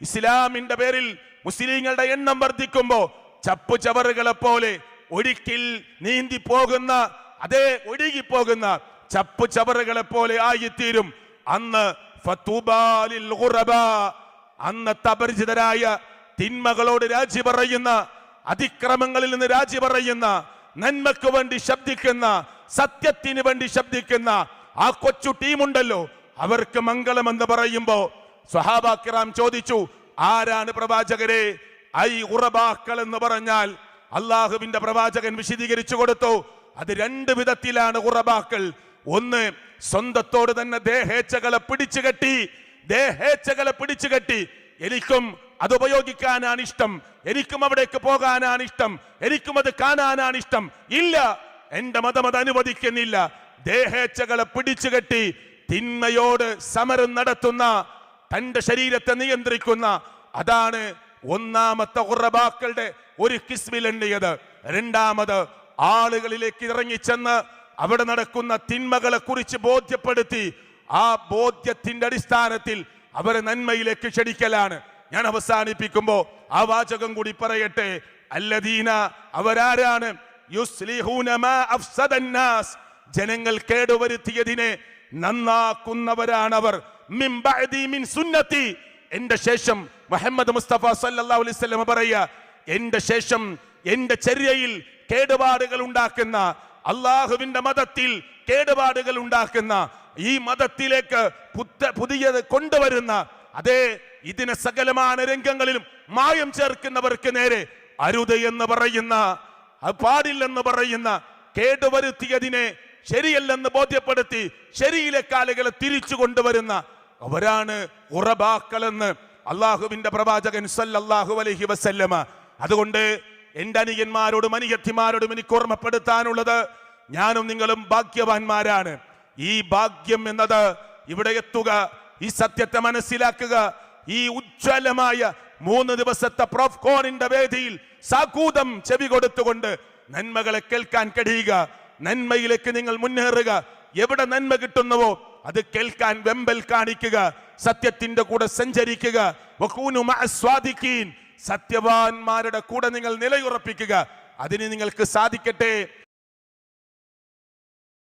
ഇസ്ലാമിന്റെ പേരിൽ മുസ്ലിങ്ങളുടെ എണ്ണം വർദ്ധിക്കുമ്പോ ചപ്പു ചവറുകളെ പോലെ ഒഴുക്കിൽ നീന്തി പോകുന്ന അതേ ഒഴുകിപ്പോകുന്ന ചപ്പു ചവറുകളെ പോലെ ആയിത്തീരും. അന്ന് അന്ന് തപരിചിതരായ തിന്മകളോട് രാജി പറയുന്ന അതിക്രമങ്ങളിൽ നിന്ന് രാജി പറയുന്ന നന്മക്ക് വേണ്ടി ശബ്ദിക്കുന്ന സത്യത്തിന് വേണ്ടി ശബ്ദിക്കുന്ന ആ കൊച്ചു ടീമുണ്ടല്ലോ. അവർക്ക് മംഗളം എന്ന് പറയുമ്പോ സ്വഹാബാക്കിറാം ചോദിച്ചു ആരാണ് പ്രവാചകരെ? ഐ ഉറബാക്കൾ എന്ന് പറഞ്ഞാൽ അള്ളാഹുവിന്റെ പ്രവാചകൻ വിശദീകരിച്ചു കൊടുത്തു. അത് രണ്ട് വിധത്തിലാണ് ഉറബാക്കൾ. ഒന്ന് സ്വന്തത്തോട് തന്നെ ദേഹേച്ഛകളെ പിടിച്ചു കെട്ടി. ദേഹേച്ഛകളെ പിടിച്ചു കെട്ടി. എനിക്കും അത് ഉപയോഗിക്കാനാണ് ഇഷ്ടം. എനിക്കും അവിടേക്ക് പോകാനാണ് ഇഷ്ടം. എനിക്കും അത് കാണാനാണ് ഇഷ്ടം. ഇല്ല എന്റെ മതം അത് അനുവദിക്കുന്നില്ല. ദേഹേച്ഛകളെ പിടിച്ചു കെട്ടി തിന്മയോട് സമരം നടത്തുന്ന തന്റെ ശരീരത്തെ നിയന്ത്രിക്കുന്ന അതാണ് ഒന്നാമത്തെ ഉറബാക്കളുടെ ഒരു കിസ്മിൽ എണ്ണിയത്. രണ്ടാമത് ആളുകളിലേക്ക് ഇറങ്ങിച്ചെന്ന് അവിടെ നടക്കുന്ന തിന്മകളെ കുറിച്ച് ബോധ്യപ്പെടുത്തി. ആ ബോധ്യത്തിന്റെ അടിസ്ഥാനത്തിൽ അവരെ നന്മയിലേക്ക് ക്ഷണിക്കലാണ്. ഞാൻ അവസാനിപ്പിക്കുമ്പോൾ ആ വാചകം കൂടി പറയട്ടെ. അല്ലദീന അവരാരാണ്. ജനങ്ങൾ കേടുവരുത്തിയതിനെ നന്നാക്കുന്നവരാണവർ. എന്റെ ശേഷം മുഹമ്മദ് മുസ്തഫ വസല്ലം പറയുക എന്റെ ശേഷം എന്റെ ചര്യയിൽ കേടുപാടുകൾ ഉണ്ടാക്കുന്ന അള്ളാഹുവിന്റെ മതത്തിൽ കേടുപാടുകൾ ഉണ്ടാക്കുന്ന ഈ മതത്തിലേക്ക് പുതിയത് കൊണ്ടുവരുന്ന അതേ ഇതിനെ സകലമായ രംഗങ്ങളിലും മായം ചേർക്കുന്നവർക്ക് നേരെ അരുത് എന്ന് പറയുന്ന പാടില്ലെന്ന് പറയുന്ന കേടുവരുത്തിയതിനെ ശരിയല്ലെന്ന് ബോധ്യപ്പെടുത്തി ശരിയിലെ കാലുകളെ തിരിച്ചു കൊണ്ടുവരുന്ന അവരാണ് ഉറബാക്കളെന്ന് അള്ളാഹുവിന്റെ പ്രവാചകൻ സല്ലല്ലാഹു അലൈഹി വസല്ലമ. അതുകൊണ്ട് എന്റെ അനിയന്മാരോടും അനിയത്തിമാരോടും എനിക്ക് ഓർമ്മപ്പെടുത്താനുള്ളത് ഞാനും നിങ്ങളും ഭാഗ്യവാന്മാരാണ്. ഈ ഭാഗ്യം എന്നത് ഇവിടെ എത്തുക ഈ സത്യത്തെ മനസ്സിലാക്കുക ഈ ഉജ്ജ്വലമായ മൂന്ന് ദിവസത്തെ പ്രോഫ്കോണിന്റെ വേദിയിൽ സാക്കൂതം ചെവി കൊടുത്തുകൊണ്ട് നന്മകളെ കേൾക്കാൻ കഴിയുക നന്മയിലേക്ക് നിങ്ങൾ മുന്നേറുക. എവിടെ നന്മ കിട്ടുന്നുവോ അത് കേൾക്കാൻ വെമ്പൽ കാണിക്കുക സത്യത്തിന്റെ കൂടെ സഞ്ചരിക്കുക. സത്യവാന്മാരുടെ കൂടെ നിങ്ങൾ നിലയുറപ്പിക്കുക. അതിന് നിങ്ങൾക്ക് സാധിക്കട്ടെ.